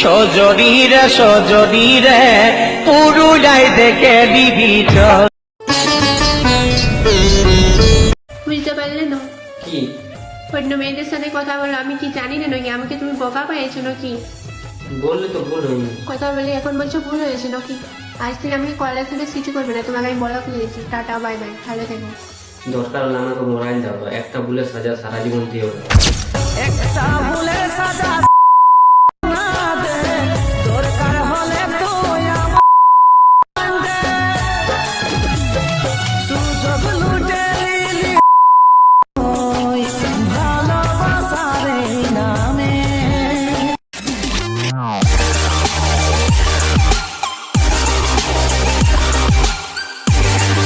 সজনীরে সজনীরে পুরুলিয়ায় দেখে বিবিচ বুঝতে পারলে না? কি? অন্য মেয়েদের সাথে কথা বলো আমি কি জানি না নাকি? আমাকে তুমি বোকা পেয়েছ নাকি? বললে তো ভুল হয়নি। কথা বলে এখন বলছো ভুল হয়েছে নাকি? আজ থেকে আমি কলেজ থেকে কিছু করবে না তোমাকে আমি বলা দিয়েছি টাটা বাই বাই ভালো থেকো। দরকার হলে আমাকে মোবাইল দাও একটা ভুলের সাজা সারা জীবন দিয়ে একটা ভুলের সাজা